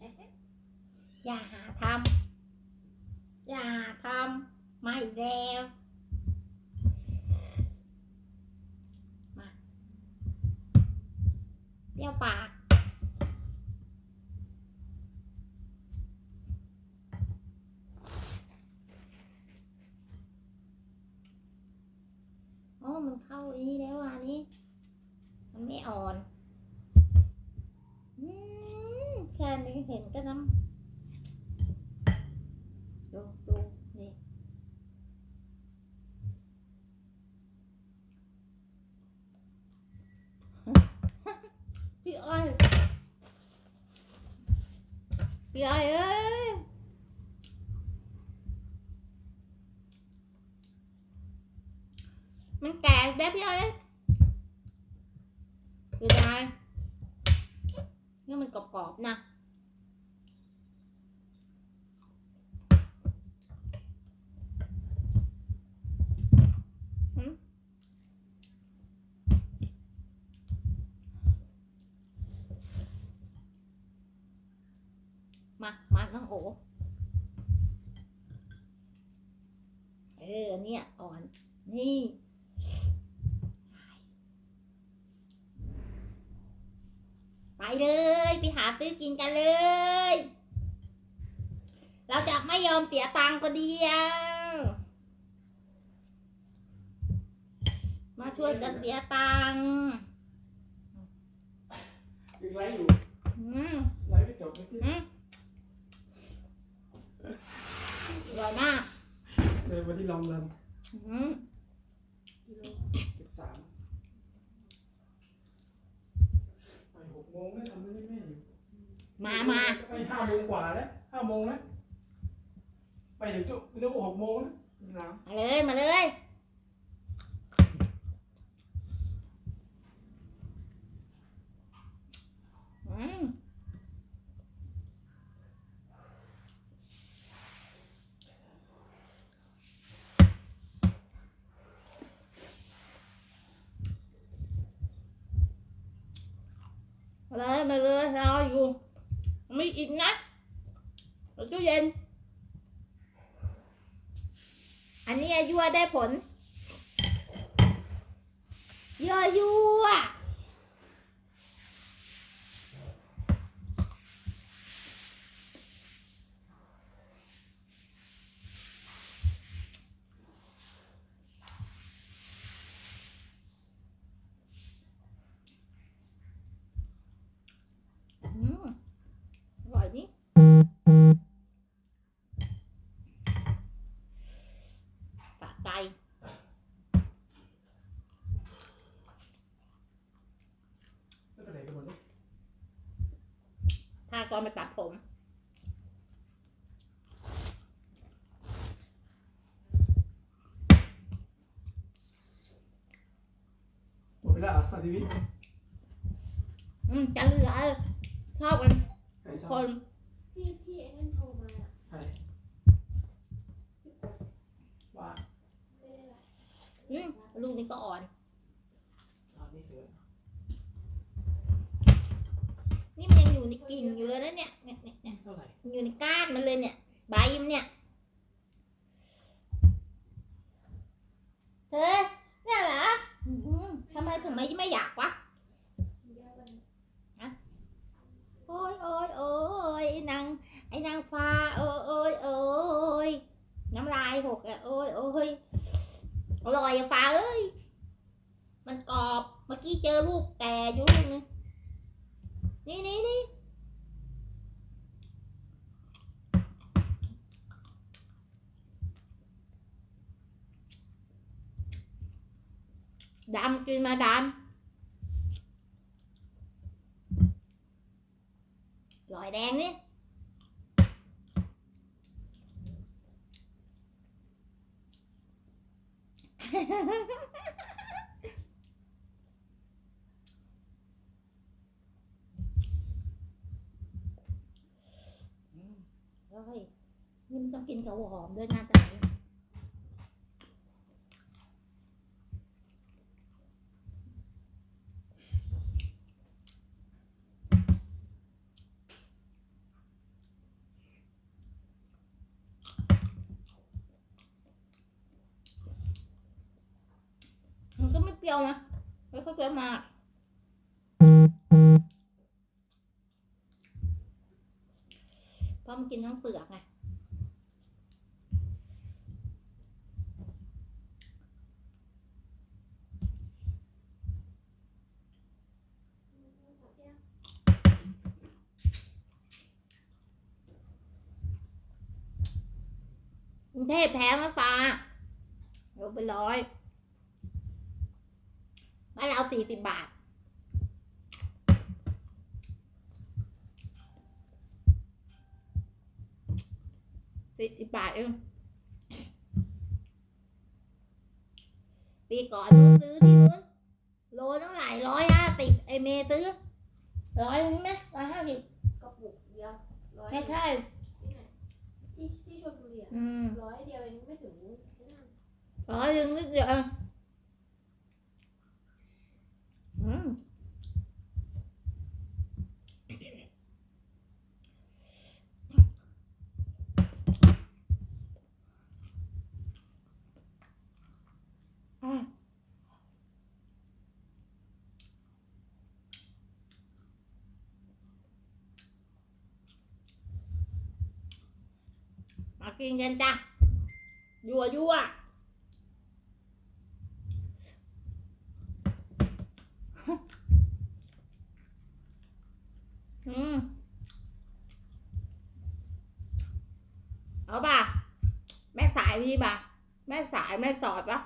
อย่าหาทำอย่าทำมาอีกแล้วมาเปรี้ยวปากอ๋อมันเข้าอันนี้แล้วอะอันนี้ มันไม่อ่อน อืมแค่นี้ เห็นก็น้ำดูดูนี่พี่อ้อยพี่อ้อยเอ้ยมันแก่แบบพี่อ้อยเอ้ยคือได้นี่มันกรอบๆนะหืมมา มา น้องโอเออเนี่ยอ่อน นี่ไปเลย ไปหาซื้อกินกันเลย เราจะไม่ยอมเสียตังค์ก็เดียวมาช่วยกันเสียตังค์ยังไลฟ์อยู่อืมไลฟ์ไม่จบไม่สิ้น อืมอ ร่อยมากเลยวันที่ลองลอืมำสิบสามไปหกโมงแล้วทำไม่ได้แม่อยู่มามา ไปห้าโมงกว่าแล้วห้าโมงแล้วไปถึงจุดเรียกว่าหกโมงแล้วสามมาเลย มาเลย อืม มาเลยมาเลยรออยู่ไม่อีกนะเดี๋ยวตู้เย็น อันนี้ยั่วได้ผลยั่วยั่วอืมอร่อยนี่ปากไก่ แล้วไปไหนกันหมดเนี่ย ถ้าก่ อนไปตัดผม หมดไปแล้วเหรอสวัสดีวิทย์อืมจะเหลือชอบกันใครชคอบนพี่พี่ไอ้นั่นโทรมาอะใครว่าไม่ได้ละอืมลูกนี้ก็อ่อนตอนนี้คือ นี่มันยัง อยู่ในกิ่งอยู่เลยนะเนี่ยเนี่ยเนี่ยเนี่ยเท่าไหร่อยู่ในก้านมันเลยเนี่ยใบมันเนี่ยเธอเนี่ยเหรออืมทำไมถึงไม่ไม่อยากวะเยอะมันโอ้ยโอ้ยโอ้ยไอ้นางไอ้นางฟ้าโอ้ยโอ้ยโอ้ยน้ำลายหกอะโอ้ยโอ้ยอร่อยอะฟ้าเอ้ยมันกรอบเมื่อกี้เจอลูกแก่อยู่ลูกนึง นี่นี่นี่ดำกินมาดำลอย ซึ่งต้องกินกับหอมด้วยน้าตะมันก็ไม่เปรี้ยวนะไม่เข้าใจมากพรมันกินทั้งเปลือกไง รุงเทพแพงนะฟ้าลงไปร้อยบ้านเราสี่สิบบาท สี่สิบบาทเองปีก่อนนู้นซื้อที่นู้นโลตั้งหลายร้อยห้าสิบไอเมย์ซื้อร้อยนึงไหมร้อยห้าสิบกระปุกเดียวร้อยไม่ใช่ที่ไหน ที่ที่ชลบุรีอะอืมร้อยเดียวเองไม่ถึงที่นั่นร้อยนึงนิดเดียวเองอืม อะมา กินกันจ้ะยั่วยั่วอืมเอาป่ะแม่สายพี่ป่ะแม่สายแม่สอดปะ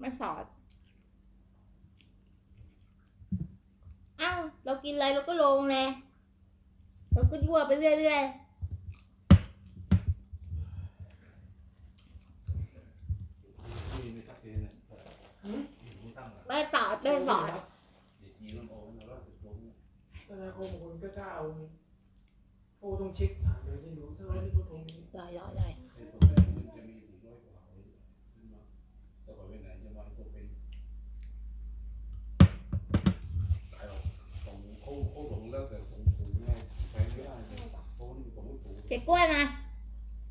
แม่สอดอ้าวเรากินอะไรเราก็ลงเลยเราก็ยั่วไปเรื่อยๆ มีไม่ตักเองเนี่ย ไม่ตั้งอะไม่สอดไม่สอดเด็กยีน้ำโอ้ยเราจะลงแต่ละคนบางคนก็กล้าเอาโอ้ต้องเช็คผ่านเลยที่ดูถ้าเราไม่รู้ตรงนี้ลอยลอยลอยไอ้ตัวแรกมันจะมีถึงร้อยกว่าเลยขึ้นมาแต่พอไปไหนจะมันก็เป็นขายออกของเขาเขาหลงแล้วแต่ของถูกไงไปไม่ได้เลยเขานี่ของไม่ถูกเจ็บกล้วยมา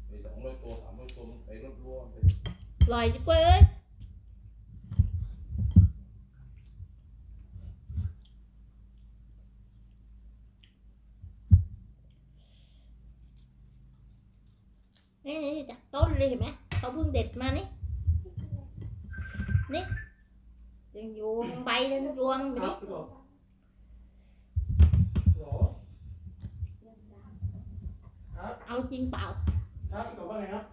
ไอ้สองร้อยตัวสามร้อยตัวมันไปรถรั่วไปลอยเจ็บกล้วยเอ้ยี่จากต้นเลยเห็นไหมเขาเพิ่งเด็ดมานี่นี่ยังอยวงใบยังยวงไปครันี่เอาจริงเปล่าครับพี่บว่าไงครับ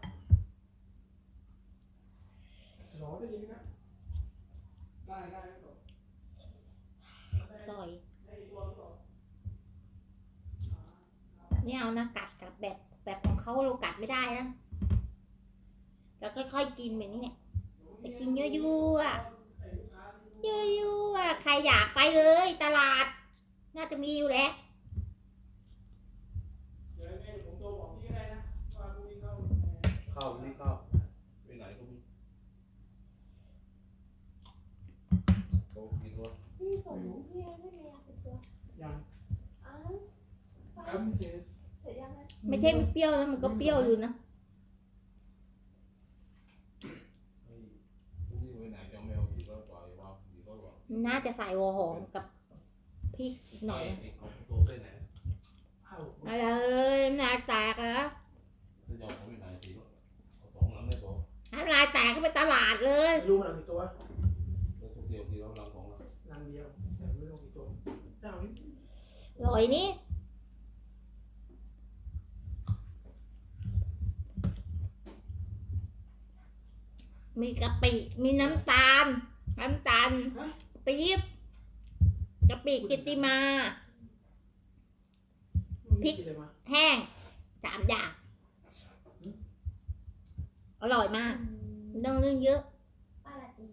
หรอได้ยินนะได้ได้พี่อกได้ลยได้ตัวพี่บอกไม่เอานะกัดกัดแบบแบบของเขาเรากัดไม่ได้นะ แล้วค่อยๆกินแบบนี้เนี่ยไปกินเยอะๆอะเยอะๆอะใครอยากไปเลย ตลาด น่าจะมีอยู่แหล้วเดี๋ยวยังไงผมโทรบอกพี่ก็ได้นะว่าพรุ่งนี้เข้าข้าวนี่ข้าวไปไหนก็มีเขากินว่าพี่ส่งพี่ให้ไม่มีอะไรติดตัวยังอ้าวครับเสร็จเสร็จยังไงไม่ใช่ไม่เปรี้ยวนะมันก็เปรี้ยวอยู่นะ นี่ไปไหนจะไม่เอาสี่ร้อยกว่าว่าสี่ร้อยกว่า น่าจะใส่หัวหอมกับพริกอีกหน่อยไอ้ของตัวไปไหนเข้าอะไรเลยน้ำลายแตกแล้วถ้าจะเอาไปไหนสี่ร้อยสองหลังได้สองน้ำลายแตกก็ไปตลาดเลยรู้มันกี่ตัวแล้วทุกเดียวสี่ร้อยหลังของเรานางเดียวแต่ไม่รู้กี่ตัวเจ้านี้ลอยนี่มีกะปิ มีน้ำตาล น้ำตาล ปี๊บกะปิกิตติมาพริกอะไรมาแห้งสามอย่าง อร่อยมากไม่ต้องเรื่องเยอะ ป้าลาตี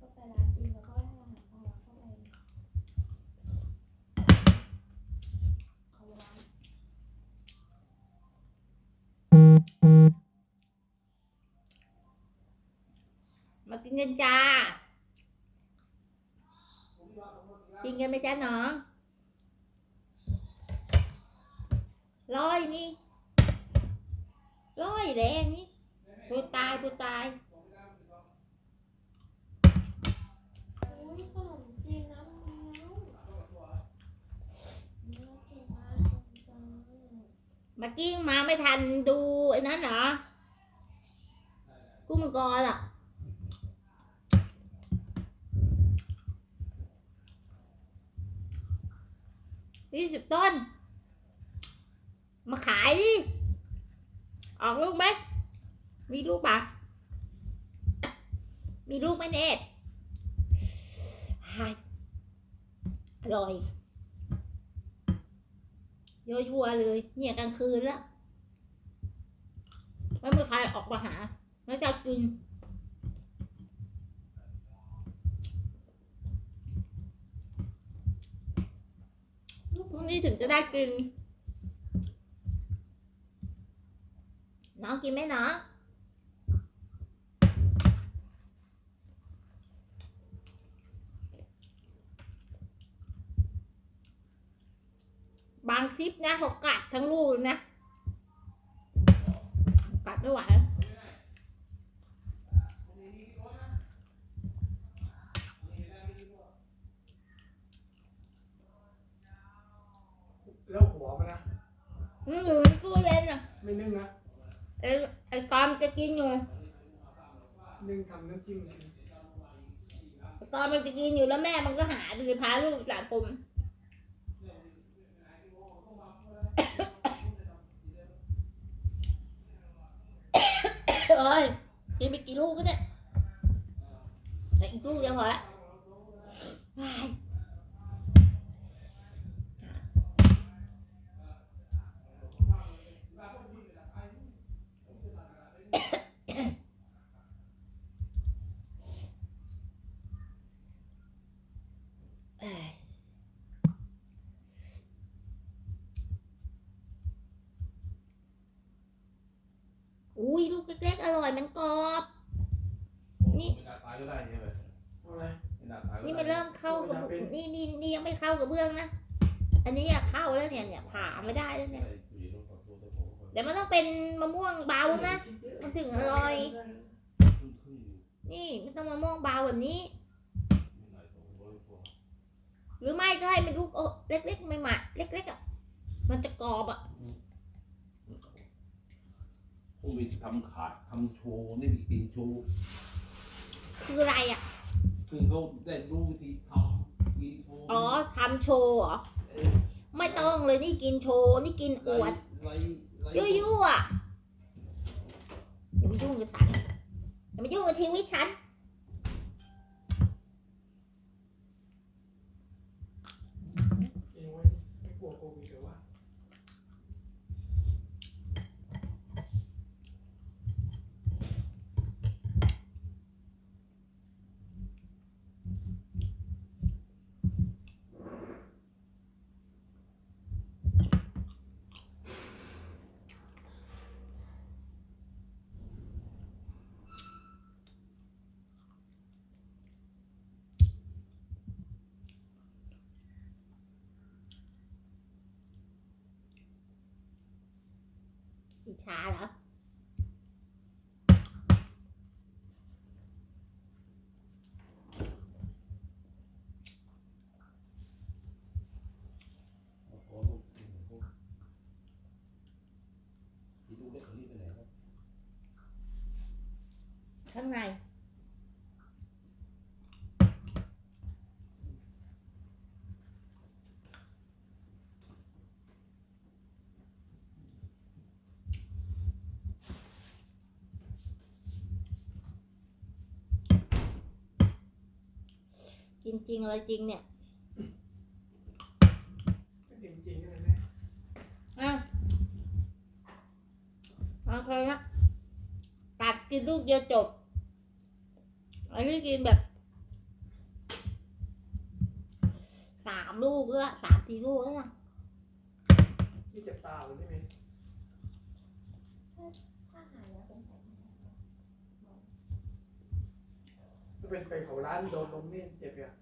ก็ไปร้านตีแล้วก็ให้อาหารของเราเข้าไปเขาร้านมากินกันจ้า tinggal macam lôi Loi lôi Loi đen ni. Tôi tay tôi tay mà kiên mà mới thành đu nó nọ. Cũng mà coi là ยี่สิบต้น มาขายดิ ออกลูกไหม มีลูกปะมีลูกไหมเนตฮายอร่อยยั่วเลย เนี่ยกลางคืนแล้ว ไม่มีใครออกมาหา แล้วจะกิน พรุ่งนี้ถึงจะได้กิน น้องกินไหมน้องบางคลิปนะเขากัดทั้งลูกเลยนะ กัดไม่ไหวแล้วหัวมันนะ อืมอยู่ในตู้เย็นอะไม่นึ่งนะไอ้ไอ้กอมจะกินอยู่นึ่งทำน้ำจิ้มกินไอ้กอมมันจะกินอยู่แล้วแม่มันก็หาดูสิพาลูกสระผมเอ้ยกินไปกี่ลูกก็ได้แต่อีกลูกเดียวพอละว้ายเอ้ยอุ้ยลู กเล็กๆอร่อยมันกรอบนี่ไม่น่าตายก็ได้ใช่ไหมเอาอะไรไม่น่าตายก็ได้นี่มันเริ่มเข้ากับเป็นนี่นี่นี่ยังไม่เข้ากับเบื้องนะ อันนี้อะเข้าแล้วเนี่ยเนี่ยผ่าไม่ได้แล้วเนี่ยไอ้ผู้หญิงต้องขอโทษด้วยผมขอเดี๋ยวมันต้องเป็นมะม่วงเบานะ มันถึงอร่อยครึ่งครึ่งอยู่นี่มันต้องมะม่วงเบาแบบนี้ไม่ไหนสองร้อยกว่าหรือไม่ก็ให้เป็นลูกโอะเล็กๆไม่หมาเล็กๆอะมันจะกรอบอะพ วกมีทำขาดทำโชว์นี่มีกินโชว์คืออะไรอะ คือเขาได้รู้วิธีทำกินโชว์อ๋อทำโชว์เหรอ เออไม่ต้องเลยนี่กินโชว์ นี่กินอวดไรไรยั่วยั่วๆอะอย่ามายุ่งกับฉัน อย่ามายุ่งกับชีวิตฉัน เองไว้ไม่กลัวโควิดหรือว่าอิจฉาเหรอ เอาขอลูกกินพวกที่ลูกเล็กเขารีบไปไหนครับ ข้าง ในจริงๆอะไรจริงเนี่ยก็จริงๆเลยแม่อะโอเคนะตัดกินลูกเดียวจบ อันนี้กินแบบสามลูกแล้วสามสี่ลูกแล้วนะนี่เจ็บตาเลยใช่ไหม ถ้าหายแล้วเป็นสายพันธุ์ ถ้า เป็นไปเขาร้านโดนลมนี่เจ็บอะ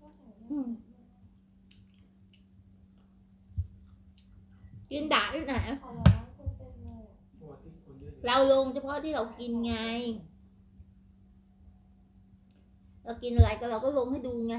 ก็ใส่อืมกินด่าที่ไหนพอร้อนคนเต็มเลยอะหัวที่คนเยอะเราลงเฉพาะที่เรากินไง เรากินอะไรก็เราก็ลงให้ดูไง